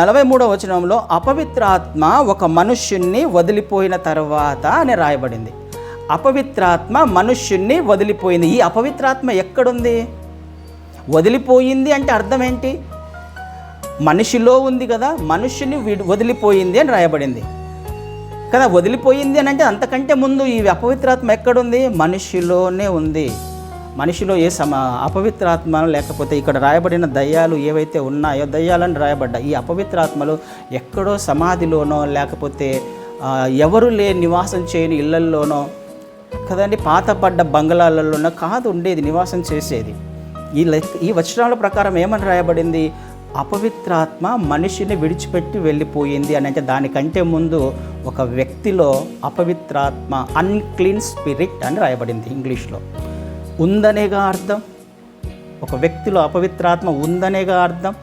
నలభై మూడవ వచనంలో అపవిత్రాత్మ ఒక మనుష్యుణ్ణి వదిలిపోయిన తర్వాత అని రాయబడింది. అపవిత్రాత్మ మనుష్యుణ్ణి వదిలిపోయింది. ఈ అపవిత్రాత్మ ఎక్కడుంది? వదిలిపోయింది అంటే అర్థం ఏంటి? మనిషిలో ఉంది కదా మనుషుని విడి- వదిలిపోయింది అని రాయబడింది. కదా వదిలిపోయింది అని అంటే అంతకంటే ముందు ఈ అపవిత్రాత్మ ఎక్కడుంది? మనిషిలోనే ఉంది. మనిషిలో ఏ సమ అపవిత్రాత్మలు లేకపోతే ఇక్కడ రాయబడిన దయ్యాలు ఏవైతే ఉన్నాయో దయ్యాలని రాయబడ్డా ఈ అపవిత్రాత్మలు ఎక్కడో సమాధిలోనో లేకపోతే ఎవరు లే నివాసం చేయని ఇళ్ళల్లోనో కదండి పాతపడ్డ బంగ్లాలలోనో కాదు ఉండేది నివాసం చేసేది. ఈ ఈ వచనాల ప్రకారం ఏమని రాయబడింది? అపవిత్రాత్మ మనిషిని విడిచిపెట్టి వెళ్ళిపోయింది అని అంటే దానికంటే ముందు ఒక వ్యక్తిలో అపవిత్రాత్మ అన్క్లీన్ స్పిరిట్ అని రాయబడింది ఇంగ్లీష్లో. ఉందనేగా అర్థం. ఒక వ్యక్తిలో అపవిత్రాత్మ ఉందనేగా అర్థం.